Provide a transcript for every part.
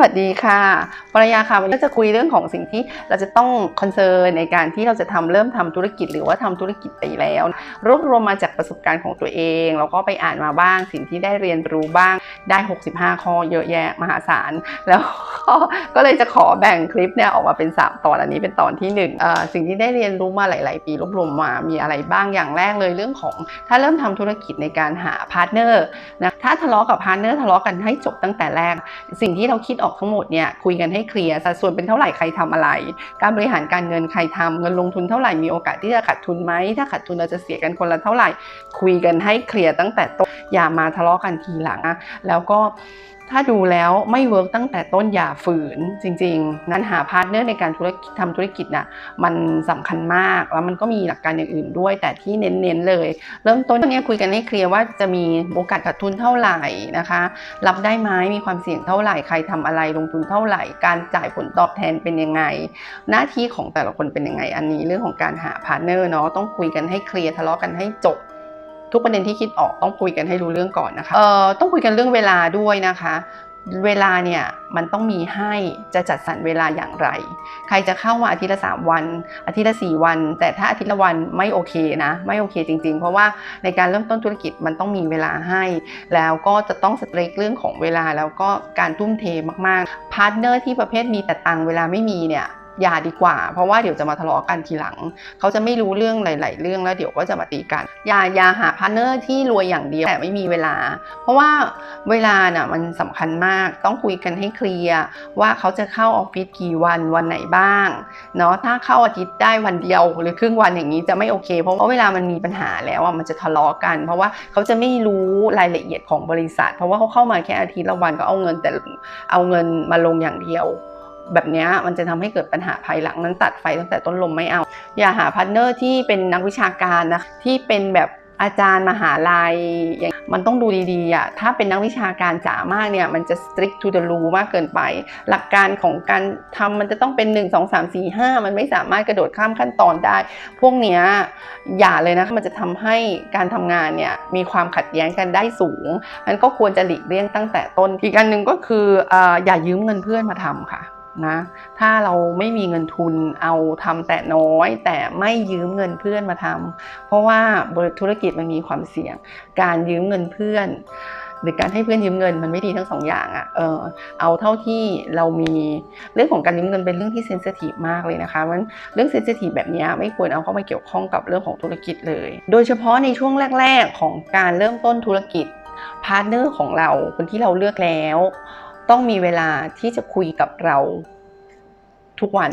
วัสดีค่ะปรยาค่ะวันนี้จะคุยเรื่องของสิ่งที่เราจะต้องคอนเซิร์นในการที่เราจะทำเริ่มทำธุรกิจ หรือว่าทำธุรกิจไปแล้ว รวบรวมมาจากประสบการณ์ของตัวเอง แล้วก็ไปอ่านมาบ้างสิ่งที่ได้เรียนรู้บ้างได้ 65 ข้อเยอะแยะมหาศาล แล้วก็ก็เลยจะขอแบ่งคลิปเนี่ยออกมาเป็น 3 ตอนอันนี้เป็นตอนที่1นึ่งเอ่อสิ่งที่ได้เรียนรู้มาหลาย ๆ ปีรวบรวมมามีอะไรบ้างอย่างแรกเลยเรื่องของ ถ้าเริ่มทำธุรกิจในการหาพาร์ทเนอร์นะถ้าทะเลาะกับพาร์ทเนอร์ทะเลาะกันให้จบตั้งแต่แรก สิ่งที่เราคิดออกทั้งหมดเนี่ยคุยกันให้เคลียร์สัดส่วนเป็นเท่าไหร่ใครทำอะไร การบริหารการเงินใครทำเงินลงทุนเท่าไหร่มีโอกาสที่จะขาดทุนไหมถ้าขาดทุนเราจะเสียกันคนละเท่าไหร่ คุยกันให้เคลียร์ตั้งแต่ต้นอย่ามาทะเลาะกันทีหลังนะแล้วก็ ถ้าดูแล้วไม่เวิร์กตั้งแต่ต้นอย่าฝืนจริง ๆ นั้นหาพาร์ทเนอร์ในการธุรกิจทำธุรกิจน่ะมันสำคัญมากแล้วมันก็มีหลักการอย่างอื่นด้วย แต่ที่เน้นๆเลย เริ่มต้นเนี่ยคุยกันให้เคลียร์ว่าจะมีโอกาสขาดทุนเท่าไหร่นะคะ รับได้ไหมมีความเสี่ยงเท่าไหร่ใครทำอะไรลงทุนเท่าไหร่ การจ่ายผลตอบแทนเป็นยังไง หน้าที่ของแต่ละคนเป็นยังไงอันนี้เรื่องของการหาพาร์ทเนอร์เนาะต้องคุยกันให้เคลียร์ทะเลาะกันให้จบ ทุกประเด็นที่คิดออกต้องคุยกันให้รู้เรื่องก่อนนะคะเอ่อต้องคุยกันเรื่องเวลาด้วยนะคะเวลาเนี่ยมันต้องมีให้จะจัดสรรเวลาอย่างไร ใครจะเข้ามาอาทิตย์ละ 3 วัน อาทิตย์ละ 4 วัน แต่ถ้าอาทิตย์ละวันไม่โอเคนะ ไม่โอเคจริง ๆ เพราะว่าในการเริ่มต้นธุรกิจมันต้องมีเวลาให้ แล้วก็จะต้องสเตรกเรื่องของเวลาแล้วก็การทุ่มเทมากๆพาร์ทเนอร์ที่ประเภทมีแต่ตังเวลาไม่มีเนี่ย อย่าดีกว่า เพราะว่าเดี๋ยวจะมาทะเลาะกันทีหลัง เขาจะไม่รู้เรื่องหลาย ๆ เรื่องแล้วเดี๋ยวก็จะมาตีกัน อย่าอย่าหาพาร์เนอร์ที่รวยอย่างเดียวแต่ไม่มีเวลา เพราะว่าเวลาน่ะมันสำคัญมากต้องคุยกันให้เคลียร์ว่าเขาจะเข้าออฟฟิศกี่วันวันไหนบ้างเนาะถ้าเข้าอาทิตย์ได้วันเดียวหรือครึ่งวันอย่างนี้จะไม่โอเค เพราะว่าเวลามันมีปัญหาแล้วอะมันจะทะเลาะกัน เพราะว่าเขาจะไม่รู้รายละเอียดของบริษัท เพราะว่าเขาเข้ามาแค่อาทิตย์ละวันก็เอาเงินแต่เอาเงินมาลงอย่างเดียว แบบนี้มันจะทำให้เกิดปัญหาภายหลังนั้นตัดไฟตั้งแต่ต้นลมไม่เอา อย่าหาพาร์ทเนอร์ที่เป็นนักวิชาการนะที่เป็นแบบอาจารย์มหาลัยอย่างมันต้องดูดีๆอะถ้าเป็นนักวิชาการจ๋ามากเนี่ยมันจะ strict to the rule มากเกินไป หลักการของการทำมันจะต้องเป็น 1 2 3 4 5 มันไม่สามารถกระโดดข้ามขั้นตอนได้ พวกเนี้ยอย่าเลยนะมันจะทำให้การทำงานเนี่ยมีความขัดแย้งกันได้สูงมันก็ควรจะหลีกเลี่ยงตั้งแต่ต้นอีกอันหนึ่งก็คืออออย่ายืมเงินเพื่อนมาทำค่ะ นะถ้าเราไม่มีเงินทุนเอาทำแต่น้อย แต่ไม่ยืมเงินเพื่อนมาทำเพราะว่าธุรกิจมันมีความเสี่ยง การยืมเงินเพื่อน หรือการให้เพื่อนยืมเงินมันไม่ดีทั้งสองอย่างอะ่ะเออเอาเท่าที่เรามีเรื่องของการยืมเงินเป็นเรื่องที่เซนซิทีฟมากเลยนะคะมันเรื่องเซนซิทีฟแบบนี้ไม่ควรเอาเข้ามาเกี่ยวข้องกับเรื่องของธุรกิจเลย โดยเฉพาะในช่วงแรก ๆ ของการเริ่มต้นธุรกิจพาร์ทเนอร์ของเราคนที่เราเลือกแล้ว ต้องมีเวลาที่จะคุยกับเราทุกวัน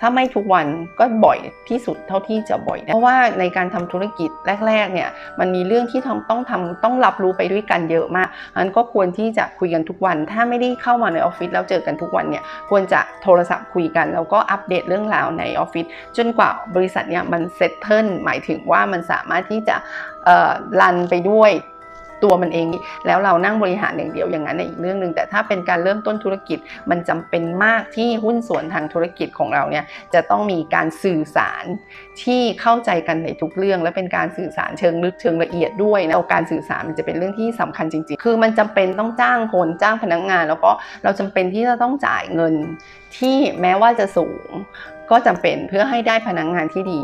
ถ้าไม่ทุกวันก็บ่อยที่สุดเท่าที่จะบ่อยได้ เพราะว่าในการทำธุรกิจแรก ๆ เนี่ย มันมีเรื่องที่ทำต้องทำต้องรับรู้ไปด้วยกันเยอะมากอันก็ควรที่จะคุยกันทุกวัน ถ้าไม่ได้เข้ามาในออฟฟิศแล้วเจอกันทุกวันเนี่ย ควรจะโทรศัพท์คุยกัน แล้วก็อัปเดตเรื่องราวในออฟฟิศจนกว่าบริษัทเนี่ยมันเซตเทิลหมายถึงว่ามันสามารถที่จะรันไปด้วย ตัวมันเอง แล้วเรานั่งบริหารอย่างเดียวอย่างนั้นอีกเรื่องหนึ่งแต่ถ้าเป็นการเริ่มต้นธุรกิจมันจำเป็นมากที่หุ้นส่วนทางธุรกิจของเราเนี่ยจะต้องมีการสื่อสารที่เข้าใจกันในทุกเรื่อง และเป็นการสื่อสารเชิงลึกเชิงละเอียดด้วยนะการสื่อสารมันจะเป็นเรื่องที่สำคัญจริงๆ คือมันจำเป็นต้องจ้างคนจ้างพนักงงาน แล้วก็เราจำเป็นที่จะต้องจ่ายเงินที่แม้ว่าจะสูงก็จำเป็นเพื่อให้ได้พนักงงานที่ดี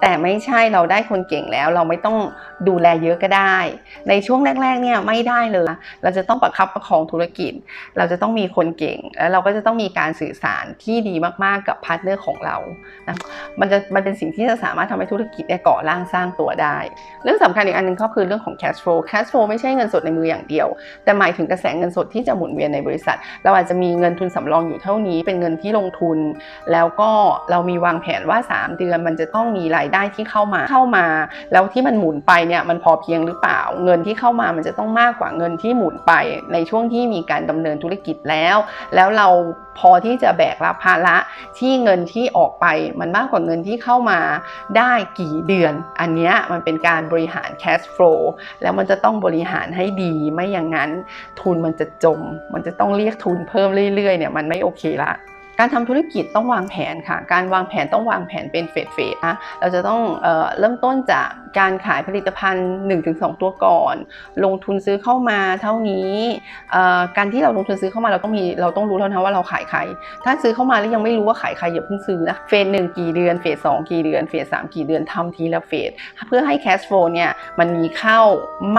แต่ไม่ใช่เราได้คนเก่งแล้ว เราไม่ต้องดูแลเยอะก็ได้ ในช่วงแรกๆเนี่ยไม่ได้เลย เราจะต้องประคับประคองธุรกิจ เราจะต้องมีคนเก่ง แล้วเราก็จะต้องมีการสื่อสารที่ดีมากๆกับพาร์ทเนอร์ของเรานะมันจะมันเป็นสิ่งที่จะสามารถทำให้ธุรกิจเนี่ยก่อร่างสร้างตัวได้ เรื่องสำคัญอีกอันหนึงก็คือเรื่องของ cash flow cash flow ไม่ใช่เงินสดในมืออย่างเดียว แต่หมายถึงกระแสเงินสดที่จะหมุนเวียนในบริษัท เราอาจจะมีเงินทุนสำรองอยู่เท่านี้ เป็นเงินที่ลงทุนแล้วก็เรามีวางแผนว่า 3 เดือนมันจะต้องมีรายได้ที่เข้ามาเข้ามา แล้วที่มันหมุนไปเนี่ยมันพอเพียงหรือเปล่า เงินที่เข้ามามันจะต้องมากกว่าเงินที่หมุนไป ในช่วงที่มีการดำเนินธุรกิจแล้ว แล้วเราพอที่จะแบกรับภาระที่เงินที่ออกไปมันมากกว่าเงินที่เข้ามาได้กี่เดือน อันนี้มันเป็นการบริหาร cash flow แล้วมันจะต้องบริหารให้ดีไม่อย่างนั้นทุนมันจะจม มันจะต้องเรียกทุนเพิ่มเรื่อยๆเนี่ยมันไม่โอเคละ การทำธุรกิจต้องวางแผนค่ะ การวางแผนต้องวางแผนเป็นเฟสๆนะเราจะต้องเออเริ่มต้นจาก การขายผลิตภัณฑ์ 1-2 ตัวก่อน ลงทุนซื้อเข้ามาเท่านี้การที่เราลงทุนซื้อเข้ามาเราต้องมีเราต้องรู้แล้วนะว่าเราขายใคร ถ้าซื้อเข้ามาแล้วยังไม่รู้ว่าขายใครอย่าเพิ่งซื้อนะเฟสหนึ่งกี่เดือนเฟสสองกี่เดือนเฟสสามกี่เดือนทำทีละเฟสเพื่อให้ cash flow เนี่ยมันมีเข้า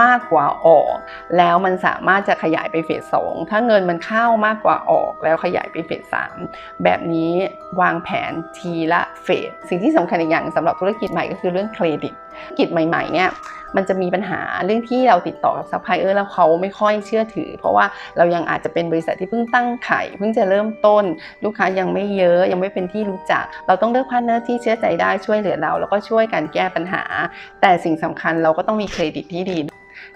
มากกว่าออก แล้วมันสามารถจะขยายไปเฟสสองถ้าเงินมันเข้ามากกว่าออกแล้วขยายไปเฟสสามแบบนี้วางแผนทีละเฟสสิ่งที่สำคัญอีกอย่างสำหรับธุรกิจใหม่ก็คือเรื่องเครดิตกิจใหม่ๆเนี่ยมันจะมีปัญหาเรื่องที่เราติดต่อกับซัพพลายเออร์แล้วเขาไม่ค่อยเชื่อถือ เพราะว่าเรายังอาจจะเป็นบริษัทที่เพิ่งตั้งไข่เพิ่งจะเริ่มต้น ลูกค้ายังไม่เยอะยังไม่เป็นที่รู้จัก เราต้องเลือกพาร์ทเนอร์ที่เชื่อใจได้ช่วยเหลือเรา แล้วก็ช่วยกันแก้ปัญหา แต่สิ่งสำคัญเราก็ต้องมีเครดิตที่ดี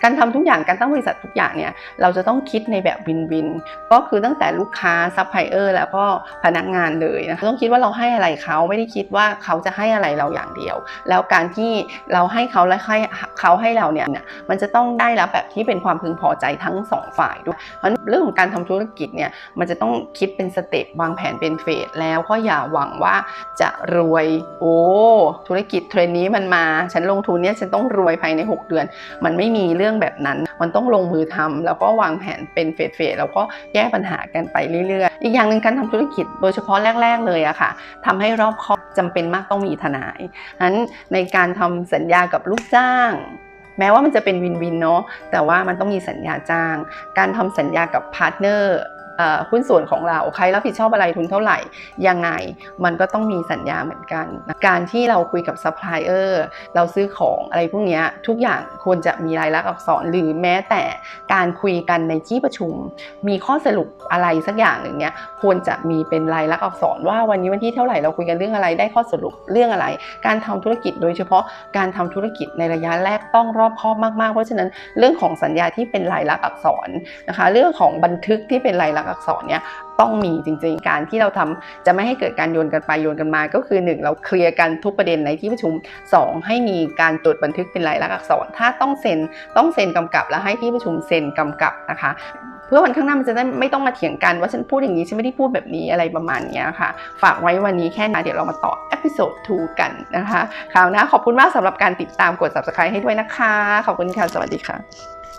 การทำทุกอย่างการตั้งบริษัททุกอย่างเนี่ยเราจะต้องคิดในแบบวินวิน ก็คือตั้งแต่ลูกค้าซัพพลายเออร์แล้วก็พนักงานเลยนะต้องคิดว่าเราให้อะไรเขาไม่ได้คิดว่าเขาจะให้อะไรเราอย่างเดียว แล้วการที่เราให้เขาและให้เขาให้เราเนี่ยมันจะต้องได้รับแบบที่เป็นความพึงพอใจทั้งสองฝ่ายด้วยเพราะเรื่องของการทำธุรกิจเนี่ยมันจะต้องคิดเป็นสเต็ปวางแผนเป็นเฟสแล้วก็อย่าหวังว่าจะรวยโอ้ธุรกิจเทรนนี้มันมา ฉันลงทุนเนี่ยฉันต้องรวยภายใน 6 เดือน มันไม่มีเรื่องแบบนั้น มันต้องลงมือทำแล้วก็วางแผนเป็นเฟสๆแล้วก็แก้ปัญหากันไปเรื่อยๆ อีกอย่างหนึ่งการทำธุรกิจโดยเฉพาะแรก ๆ เลยอะค่ะทำให้รอบคอบจำเป็นมากต้องมีทนายนั้นในการทำสัญญากับลูกจ้างแม้ว่ามันจะเป็นวินวินเนาะแต่ว่ามันต้องมีสัญญาจ้าง การทำสัญญากับพาร์ทเนอร์ หุ้นส่วนของเราใครรับผิดชอบอะไรทุนเท่าไหร่ ยังไงมันก็ต้องมีสัญญาเหมือนกัน การที่เราคุยกับซัพพลายเออร์เราซื้อของอะไรพวกนี้ทุกอย่างควรจะมีรายลักษณ์อักษร หรือแม้แต่การคุยกันในที่ประชุม มีข้อสรุปอะไรสักอย่างหนึ่งเนี้ยควรจะมีเป็นลายลักษณ์อักษรว่าวันนี้วันที่เท่าไหร่เราคุยกันเรื่องอะไรได้ข้อสรุปเรื่องอะไร การทำธุรกิจโดยเฉพาะการทำธุรกิจในระยะแรกต้องรอบคอบมากๆ เพราะฉะนั้นเรื่องของสัญญาที่เป็นลายลักษณ์อักษรนะคะ เรื่องของบันทึกที่เป็นลายลักษณอักษรเนี่ยต้องมีจริงๆ การที่เราทำจะไม่ให้เกิดการโยนกันไปโยนกันมา ก็คือ 1 เราเคลียร์กันทุกประเด็นในที่ประชุม 2 ให้มีการตรวจบันทึกเป็นลายลักษณ์อักษร ถ้าต้องเซ็นต้องเซ็นกำกับ และให้ที่ประชุมเซ็นกำกับนะคะเพื่อวันข้างหน้ามันจะได้ไม่ต้องมาเถียงกันว่าฉันพูดอย่างนี้ฉันไม่ได้พูดแบบนี้อะไรประมาณนี้ค่ะ ฝากไว้วันนี้แค่นี้เดี๋ยวเรามาต่อเอพิโซด2กันนะคะคราวหน้าขอบคุณมากสำหรับการติดตามกด subscribe ให้ด้วยนะคะ ขอบคุณค่ะ สวัสดีค่ะ